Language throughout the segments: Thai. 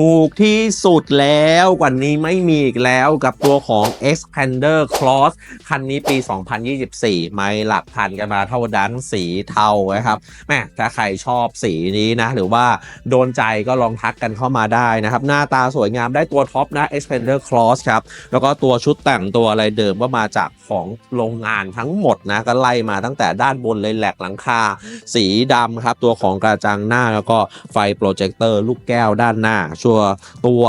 ถูกที่สุดแล้วกว่านี้ไม่มีอีกแล้วกับตัวของ Expander Cross คันนี้ปี 2024 ไม่หลักพันกันมาเท่าดันสีเทานะครับแม่ถ้าใครชอบสีนี้นะ หรือว่าโดนใจก็ลองทักกันเข้ามาได้นะครับ หน้าตาสวยงามได้ตัวท็อปนะ Expander Cross ครับ แล้วก็ตัวชุดแต่งตัวอะไรเดิมก็มาจากของโรงงานทั้งหมดนะ ก็ไล่มาตั้งแต่ด้านบนเลยแหลกหลังคา สีดำครับ ตัวของกระจังหน้าแล้วก็ไฟโปรเจคเตอร์ลูกแก้วด้านหน้าชัวตัว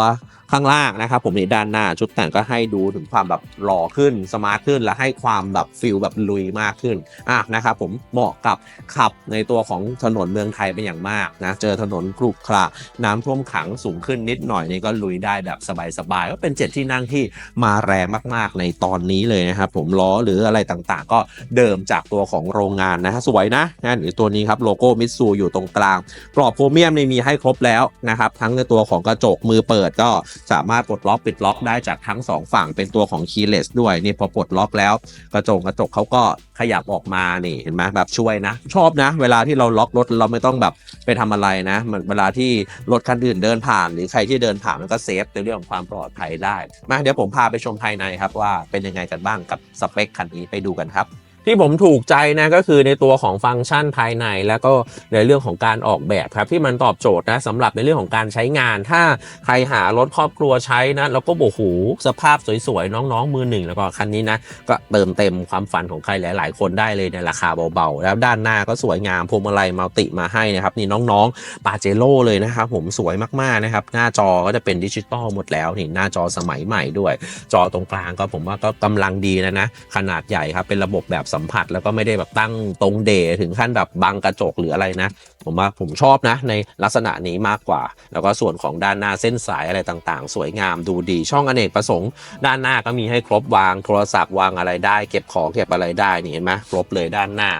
ข้างล่างนะครับผมนี่ด้านหน้าชุดแต่งก็ให้ดูถึงความแบบหล่อขึ้นสมาร์ทขึ้น และให้ความแบบฟิลแบบลุยมากขึ้นอะนะครับผมเหมาะกับขับในตัวของถนนเมืองไทยเป็นอย่างมากนะเจอถนนครุขระน้ำท่วมขังสูงขึ้นนิดหน่อยนี่ก็ลุยได้แบบสบายๆก็เป็นเจ็ดที่นั่งที่มาแรงมากๆในตอนนี้เลยนะครับผมล้อหรืออะไรต่างๆ ก็เดิมจากตัวของโรงงานนะฮะสวยนะนะหรือตัวนี้ครับโลโก้มิตซูอยู่ตรงกลางกรอบโครเมียมนี่มีให้ครบแล้วนะครับทั้งในตัวของกระจกมือเปิดก็สามารถปลดล็อกปิดล็อกได้จากทั้งสองฝั่งเป็นตัวของคีย์เลสด้วยนี่พอปลดล็อกแล้ว กระจกกระจกเขาก็ขยับออกมานี่เห็นไหมแบบช่วยนะ ชอบนะ เวลาที่เราล็อกรถเราไม่ต้องแบบไปทำอะไรนะเหมือนเวลาที่รถคันอื่นเดินผ่าน หรือใครที่เดินผ่านมันก็เซฟในเรื่องของความปลอดภัยได้มาเดี๋ยวผมพาไปชมภายในครับว่าเป็นยังไงกันบ้างกับสเปคคันนี้ไปดูกันครับ ที่ผมถูกใจนะก็คือในตัวของฟังก์ชันภายใน แล้วก็ในเรื่องของการออกแบบครับที่มันตอบโจทย์นะสำหรับในเรื่องของการใช้งาน ถ้าใครหารถครอบครัวใช้นะแล้วก็โอ้โหสภาพสวยๆ น้องๆ มือหนึ่งแล้วก็คันนี้นะก็เติมเต็มความฝันของใครหลาย ๆ คนได้เลยในราคาเบาๆ แล้วด้านหน้าก็สวยงามพวงมาลัยมัลติมาให้นะครับนี่น้องๆปาเจโร่เลยนะครับผมสวยมากๆนะครับหน้าจอก็จะเป็นดิจิตอลหมดแล้วนี่หน้าจอสมัยใหม่ด้วย จอตรงกลางก็ผมว่าก็กำลังดีนะนะขนาดใหญ่ครับเป็นระบบแบบสัมผัสแล้วก็ไม่ได้แบบตั้งตรงเดถึงขั้นแบบบังกระจกหรืออะไรนะ ผมว่าผมชอบนะในลักษณะนี้มากกว่า แล้วก็ส่วนของด้านหน้าเส้นสายอะไรต่างๆ สวยงามดูดีช่องอเนกประสงค์ด้านหน้าก็มีให้ครบวางโทรศัพท์วางอะไรได้ เก็บของเก็บอะไรได้นี่เห็นไหมครบเลยด้านหน้า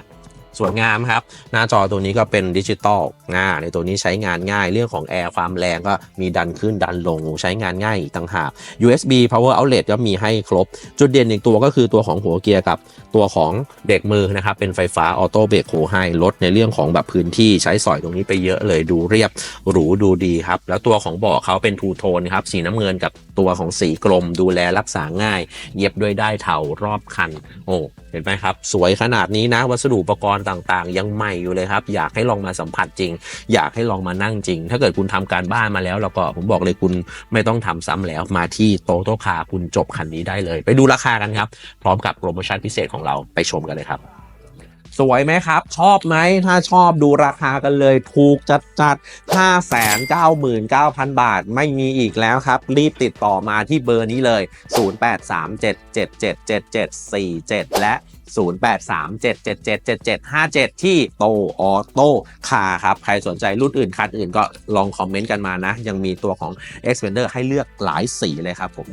สวยงามครับ หน้าจอตัวนี้ก็เป็นดิจิตอลง่าในตัวนี้ใช้งานง่ายเรื่องของแอร์ความแรงก็มีดันขึ้นดันลงใช้งานง่ายอีกต่างหาก USB power outlet ก็มีให้ครบ จุดเด่นอีกตัวก็คือตัวของหัวเกียร์กับตัวของเบรกมือนะครับ เป็นไฟฟ้าออโต้เบรกโฮให้ลดในเรื่องของแบบพื้นที่ใช้สอยตรงนี้ไปเยอะเลยดูเรียบหรูดูดีครับ แล้วตัวของเบาะเขาเป็นทูโทนครับสีน้ำเงินกับตัวของสีกลมดูแลรักษาง่าย เย็บด้วยได้เถารอบคัน โอ้ ห็นไหมครับ สวยขนาดนี้นะ วัสดุอุปกรณ์ต่างๆ ยังใหม่อยู่เลยครับ อยากให้ลองมาสัมผัสจริง อยากให้ลองมานั่งจริง ถ้าเกิดคุณทำการบ้านมาแล้วแล้วก็ผมบอกเลยคุณไม่ต้องทำซ้ำแล้วมาที่โตโตคาคุณจบคันนี้ได้เลย ไปดูราคากันครับ พร้อมกับโปรโมชั่นพิเศษของเราไปชมกันเลยครับ สวยไหมครับ ชอบไหมถ้าชอบดูราคากันเลย ถูกจัดจัด5 9 9 0 0 0 บาท ไม่มีอีกแล้วครับ รีบติดต่อมาที่เบอร์นี้เลย 0837777747 และ 0837777757 ที่โตออโต้คาครับ ใครสนใจรุ่นอื่นคันอื่นก็ลองคอมเมนต์กันมานะ ยังมีตัวของ Xpander ให้เลือกหลายสีเลยครับผม